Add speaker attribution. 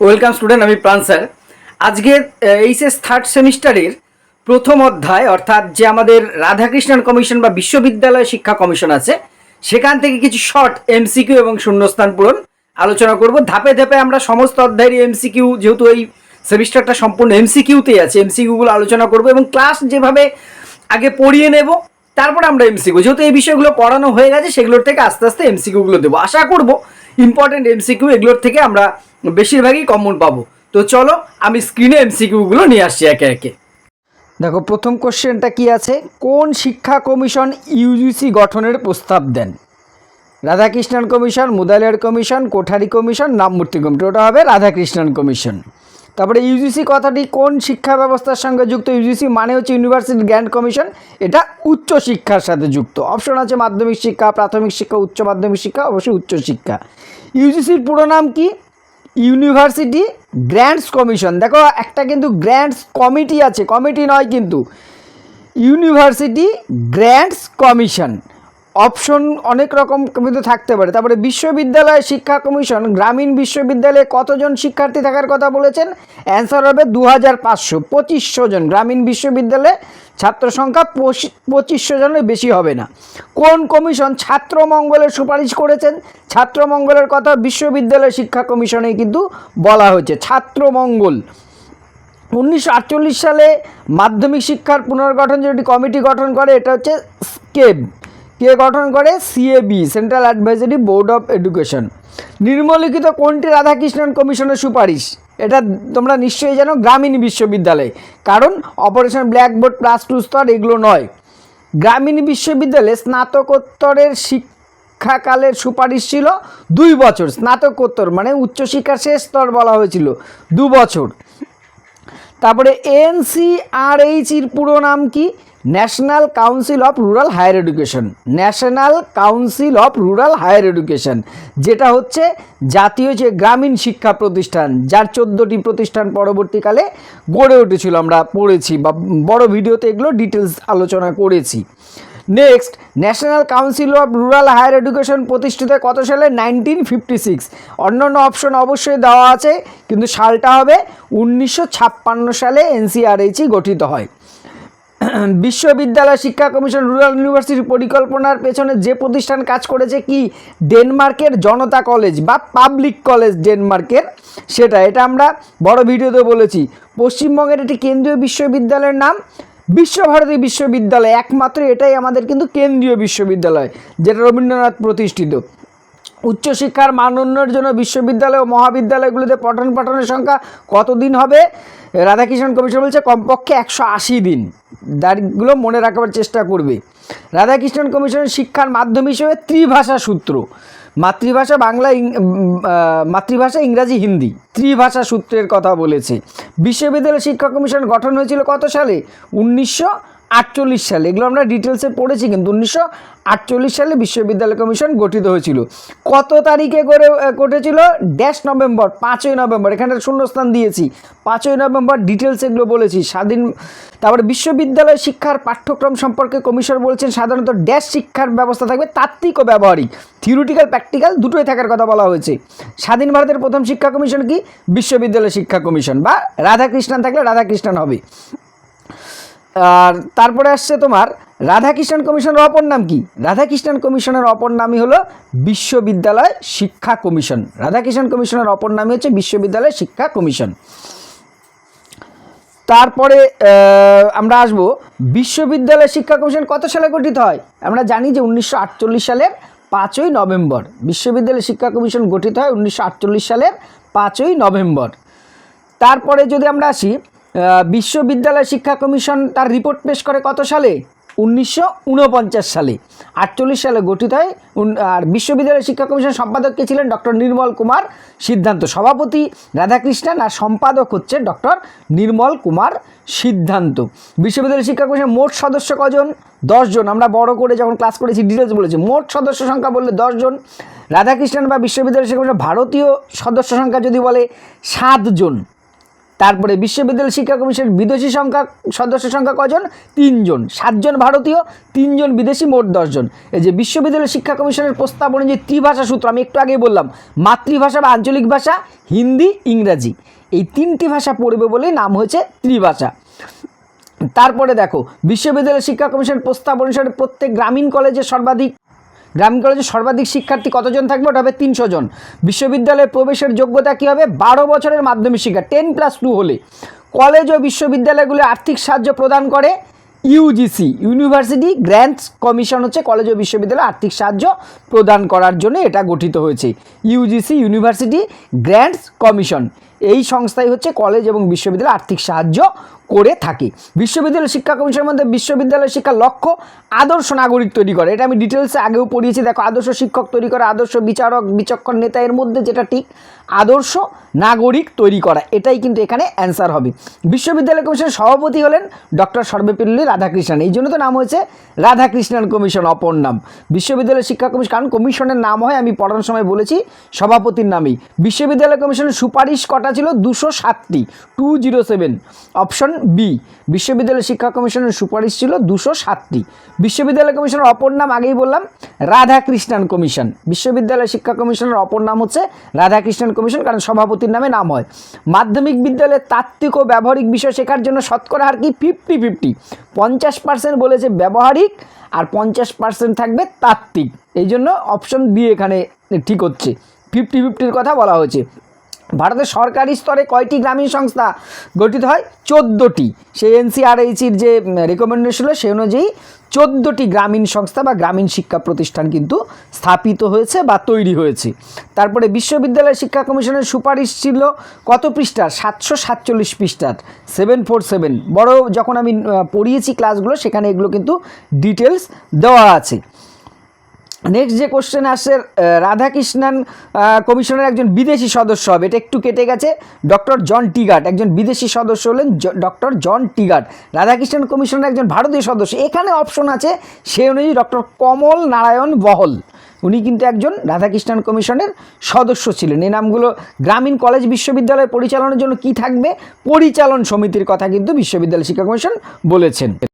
Speaker 1: Welcome student আমি প্রাণ sir. আজকের এইচএস থার্ড সেমিস্টারের প্রথম অধ্যায়, অর্থাৎ যে আমাদের রাধাকৃষ্ণন কমিশন বা বিশ্ববিদ্যালয় শিক্ষা কমিশন আছে, সেখান থেকে কিছু শর্ট এমসিকিউ এবং শূন্যস্থান পূরণ আলোচনা করব। ধাপে ধাপে আমরা সমস্ত অধ্যায়ের এমসিকিউ যেহেতু এই সেমিস্টারটা সম্পূর্ণ এমসিকিউতেই আছে এমসিকিউগুলো আলোচনা করব এবং ক্লাস যেভাবে আগে পড়িয়ে নেব, তারপর আমরা এমসিকিউ যেহেতু এই বিষয়গুলো পড়ানো হয়ে গেছে, সেগুলোর থেকে আস্তে আস্তে এমসিকিউগুলো দেবো। আশা করব ইম্পর্টেন্ট এমসিকিউ এগুলোর থেকে আমরা বেশিরভাগই কমন পাবো। তো চলো, আমি স্ক্রিনে এমসিকিউগুলো নিয়ে আসছি একে একে। দেখো, প্রথম কোশ্চেনটা কি আছে? কোন শিক্ষা কমিশন ইউজিসি গঠনের প্রস্তাব দেন? Radhakrishnan commission Mudaliar commission, Kothari commission, নামমূর্তি committee ওটা হবে রাধাকৃষ্ণন কমিশন। তারপরে ইউজিসি কথাটি কোন শিক্ষা ব্যবস্থার সঙ্গে যুক্ত? ইউজিসি মানে হচ্ছে ইউনিভার্সিটি গ্র্যান্ড কমিশন এটা উচ্চ শিক্ষার সাথে যুক্ত। অপশন আছে মাধ্যমিক শিক্ষা, প্রাথমিক শিক্ষা, উচ্চ মাধ্যমিক শিক্ষা, অবশ্যই উচ্চ শিক্ষা। ইউজিসির পুরো নাম কি? University grants commission. দেখো, একটা কিন্তু গ্র্যান্টস কমিটি আছে, কমিটি নয় কিন্তু। University grants commission. অপশন অনেক রকম কিন্তু থাকতে পারে। তারপরে বিশ্ববিদ্যালয় শিক্ষা কমিশন, গ্রামীণ বিশ্ববিদ্যালয়ে কতজন শিক্ষার্থী থাকার কথা বলেছেন? অ্যান্সার হবে দু হাজার পাঁচশো। পঁচিশশো জন। গ্রামীণ বিশ্ববিদ্যালয়ে ছাত্র সংখ্যা পঁচি- পঁচিশশো জনের বেশি হবে না। কোন কমিশন ছাত্র মঙ্গলের সুপারিশ করেছেন? ছাত্র মঙ্গলের কথা বিশ্ববিদ্যালয় শিক্ষা কমিশনে কিন্তু বলা হয়েছে। ছাত্র মঙ্গল। উনিশশো আটচল্লিশ সালে মাধ্যমিক শিক্ষার পুনর্গঠন যেটি কমিটি গঠন করে, এটা হচ্ছে স্কেব। কে গঠন করে? CAB central advisory board of education নির্মলিখিত কোনটি রাধাকৃষ্ণন কমিশনের সুপারিশ? এটা তোমরা নিশ্চয়ই জানো, গ্রামীণ বিশ্ববিদ্যালয়। কারণ অপারেশন ব্ল্যাকবোর্ড প্লাস টু স্তর এগুলো নয়। গ্রামীণ বিশ্ববিদ্যালয়ে স্নাতকোত্তরের শিক্ষাকালের সুপারিশ ছিল দুই বছর। স্নাতকোত্তর মানে উচ্চশিক্ষার শেষ স্তর বলা হয়েছিল দু বছর তারপরে এনসিআরএইচির পুরো নাম কি? National council of rural higher education national council of rural higher education যেটা হচ্ছে জাতীয় যে গ্রামীণ শিক্ষা প্রতিষ্ঠান, যার চোদ্দোটি প্রতিষ্ঠান পরবর্তীকালে গড়ে উঠেছিল। আমরা পড়েছি বা বড় ভিডিওতে এগুলো ডিটেলস আলোচনা করেছি। Next national council of rural higher education প্রতিষ্ঠিত কত সালে? নাইনটিন ফিফটি সিক্স অন্যান্য অপশন অবশ্যই দেওয়া আছে, কিন্তু সালটা হবে উনিশশো ছাপ্পান্ন সালে এনসিআরএইচই গঠিত হয়। বিশ্ববিদ্যালয় শিক্ষা কমিশন, রুরাল ইউনিভার্সিটির পরিকল্পনার পেছনে যে প্রতিষ্ঠান কাজ করেছে কি? ডেনমার্কের জনতা কলেজ বা পাবলিক কলেজ ডেনমার্কের। সেটা, এটা আমরা বড় ভিডিওতে বলেছি। পশ্চিমবঙ্গের একটি কেন্দ্রীয় বিশ্ববিদ্যালয়ের নাম বিশ্বভারতী বিশ্ববিদ্যালয়। একমাত্র এটাই আমাদের কিন্তু কেন্দ্রীয় বিশ্ববিদ্যালয়, যেটা রবীন্দ্রনাথ প্রতিষ্ঠিত। উচ্চশিক্ষার মান উন্নয়নের জন্য বিশ্ববিদ্যালয় ও মহাবিদ্যালয়গুলিতে পঠন পাঠনের সংখ্যা কতদিন হবে? রাধাকৃষ্ণ কমিশন বলছে, কমপক্ষে একশো আশি দিন। দাঁড়িগুলো মনে রাখবার চেষ্টা করবে। রাধাকৃষ্ণন কমিশনের শিক্ষার মাধ্যম হিসেবে ত্রিভাষা সূত্র। মাতৃভাষা বাংলা মাতৃভাষা ইংরাজি, হিন্দি। ত্রিভাষা সূত্রের কথা বলেছে। বিশ্ববিদ্যালয় শিক্ষা কমিশন গঠন হয়েছিল কত সালে? উনিশশো আটচল্লিশ সালে। এগুলো আমরা ডিটেলসে পড়েছি, কিন্তু উনিশশো আটচল্লিশ সালে বিশ্ববিদ্যালয় কমিশন গঠিত হয়েছিল। কত তারিখে করে গঠেছিল ড্যাশ নভেম্বর, পাঁচই নভেম্বর। এখানে শূন্যস্থান দিয়েছি। পাঁচই নভেম্বর ডিটেলস এগুলো বলেছি। স্বাধীন, তারপরে বিশ্ববিদ্যালয় শিক্ষার পাঠ্যক্রম সম্পর্কে কমিশন বলছেন, সাধারণত ড্যাশ শিক্ষার ব্যবস্থা থাকবে তাত্ত্বিক ও ব্যবহারিক। থিওরিটিক্যাল প্র্যাকটিক্যাল দুটোই থাকার কথা বলা হয়েছে। স্বাধীন ভারতের প্রথম শিক্ষা কমিশন কি? বিশ্ববিদ্যালয় শিক্ষা কমিশন বা রাধাকৃষ্ণান থাকলে রাধাকৃষ্ণান হবে। আর তারপরে আসছে তোমার রাধাকৃষ্ণন কমিশনের অপর নাম কি? রাধাকৃষ্ণন কমিশনের অপর নামই হলো বিশ্ববিদ্যালয় শিক্ষা কমিশন। রাধাকৃষ্ণন কমিশনের অপর নামই হচ্ছে বিশ্ববিদ্যালয় শিক্ষা কমিশন। তারপরে আমরা আসব। বিশ্ববিদ্যালয় শিক্ষা কমিশন কত সালে গঠিত হয়? আমরা জানি যে উনিশশো আটচল্লিশ সালের পাঁচই নভেম্বর। বিশ্ববিদ্যালয় শিক্ষা কমিশন গঠিত হয় উনিশশো আটচল্লিশ সালের পাঁচই নভেম্বর। তারপরে যদি আমরা আসি বিশ্ববিদ্যালয় শিক্ষা কমিশন তার রিপোর্ট পেশ করে কত সালে? উনিশশো উনপঞ্চাশ সালে। আটচল্লিশ সালে গঠিত হয়। আর বিশ্ববিদ্যালয় শিক্ষা কমিশন সম্পাদক কে ছিলেন? ডক্টর নির্মল কুমার সিদ্ধান্ত। সভাপতি রাধাকৃষ্ণন আর সম্পাদক হচ্ছে ডক্টর নির্মল কুমার সিদ্ধান্ত। বিশ্ববিদ্যালয় শিক্ষা কমিশন মোট সদস্য কজন? দশজন আমরা বড় করে যখন ক্লাস করেছি ডিটেলস বলেছি। মোট সদস্য সংখ্যা বললে দশজন রাধাকৃষ্ণন বা বিশ্ববিদ্যালয় শিক্ষা কমিশন ভারতীয় সদস্য সংখ্যা যদি বলে সাতজন তারপরে বিশ্ববিদ্যালয় শিক্ষা কমিশনের বিদেশি সংখ্যা, সদস্য সংখ্যা কজন? তিনজন। সাতজন ভারতীয়, তিনজন বিদেশি, মোট দশজন। এই যে বিশ্ববিদ্যালয় শিক্ষা কমিশনের প্রস্তাব অনুযায়ী ত্রিভাষা সূত্র, আমি একটু আগেই বললাম, মাতৃভাষা বা আঞ্চলিক ভাষা, হিন্দি, ইংরাজি। এই তিনটি ভাষা পড়বে বলেই নাম হয়েছে ত্রিভাষা। তারপরে দেখো, বিশ্ববিদ্যালয় শিক্ষা কমিশন প্রস্তাব অনুসারে প্রত্যেক গ্রামীণ কলেজে সর্বাধিক গ্রামীণ কলেজে সর্বাধিক শিক্ষার্থী কতজন থাকবে? ওটা হবে তিনশো জন। বিশ্ববিদ্যালয়ে প্রবেশের যোগ্যতা কী হবে? বারো বছরের মাধ্যমিক শিক্ষা, টেন প্লাস টু হলে। কলেজ ও বিশ্ববিদ্যালয়গুলো আর্থিক সাহায্য প্রদান করে ইউজিসি ইউনিভার্সিটি গ্র্যান্টস কমিশন হচ্ছে কলেজ ও বিশ্ববিদ্যালয়ে আর্থিক সাহায্য প্রদান করার জন্য এটা গঠিত হয়েছে। UGC university grants commission. এই সংস্থাই হচ্ছে কলেজ এবং বিশ্ববিদ্যালয় আর্থিক সাহায্য করে থাকে। বিশ্ববিদ্যালয় শিক্ষা কমিশনের মধ্যে বিশ্ববিদ্যালয় শিক্ষার লক্ষ্য আদর্শ নাগরিক তৈরি করে। এটা আমি ডিটেলসে আগেও পড়িয়েছি। দেখো, আদর্শ শিক্ষক তৈরি করা, আদর্শ বিচারক, বিচক্ষণ নেতা এর মধ্যে যেটা ঠিক, আদর্শ নাগরিক তৈরি করা, এটাই কিন্তু এখানে অ্যান্সার হবে। বিশ্ববিদ্যালয় কমিশনের সভাপতি হলেন ডক্টর সর্বপল্লী রাধাকৃষ্ণন। এই জন্য তো নাম হয়েছে রাধাকৃষ্ণন কমিশন, অপর নাম। বিশ্ববিদ্যালয় শিক্ষা কমিশন, কারণ কমিশনের নাম হয়, আমি পড়ানোর সময় বলেছি, সভাপতির নামেই। বিশ্ববিদ্যালয় কমিশনের সুপারিশ কটা ছিল দুশো সাতটি two zero seven option B বিশ্ববিদ্যালয় শিক্ষা কমিশনের সুপারিশ ছিল দুশো সাতটি। বিশ্ববিদ্যালয় কমিশনের অপর নাম আগেই বললাম, রাধাকৃষ্ণন কমিশন। বিশ্ববিদ্যালয় শিক্ষা কমিশনের অপর নাম হচ্ছে রাধাকৃষ্ণন কমিশন, কারণ সভাপতির নামে নাম হয়। মাধ্যমিক বিদ্যালয়ে তাত্ত্বিক ও ব্যবহারিক বিষয় শেখার জন্য শতকরা হার কি? ফিফটি ফিফটি পঞ্চাশ পার্সেন্ট বলেছে ব্যবহারিক আর পঞ্চাশ পার্সেন্ট থাকবে তাত্ত্বিক। এই জন্য অপশন বি এখানে ঠিক হচ্ছে। ফিফটি ফিফটির কথা বলা হয়েছে। ভারতের সরকারি স্তরে কয়টি গ্রামীণ সংস্থা গঠিত হয়? চোদ্দোটি। সেই এনসিআরএইচির যে রেকমেন্ডেশন হলো সেই অনুযায়ী চোদ্দোটি গ্রামীণ সংস্থা বা গ্রামীণ শিক্ষা প্রতিষ্ঠান কিন্তু স্থাপিত হয়েছে বা তৈরি হয়েছে। তারপরে বিশ্ববিদ্যালয় শিক্ষা কমিশনের সুপারিশ ছিল কত পৃষ্ঠার সাতশো সাতচল্লিশ পৃষ্ঠার। সেভেন ফোর সেভেন বড় যখন আমি পড়িয়েছি ক্লাসগুলো সেখানে এগুলো কিন্তু ডিটেলস দেওয়া আছে। নেক্সট যে কোশ্চেন আসছে রাধাকৃষ্ণন কমিশনের একজন বিদেশি সদস্য হবে। এটা একটু কেটে গেছে। ডক্টর জন টিগাট একজন বিদেশি সদস্য হলেন ডক্টর জন টিগাট রাধাকৃষ্ণন কমিশনের একজন ভারতীয় সদস্য। এখানে অপশন আছে, সে অনুযায়ী ডক্টর কমল নারায়ণ বহল। উনি কিন্তু একজন রাধাকৃষ্ণন কমিশনের সদস্য ছিলেন। এই নামগুলো গ্রামীণ কলেজ বিশ্ববিদ্যালয় পরিচালনার জন্য কি থাকবে? পরিচালন সমিতির কথা কিন্তু বিশ্ববিদ্যালয় শিক্ষা কমিশন বলেছেন।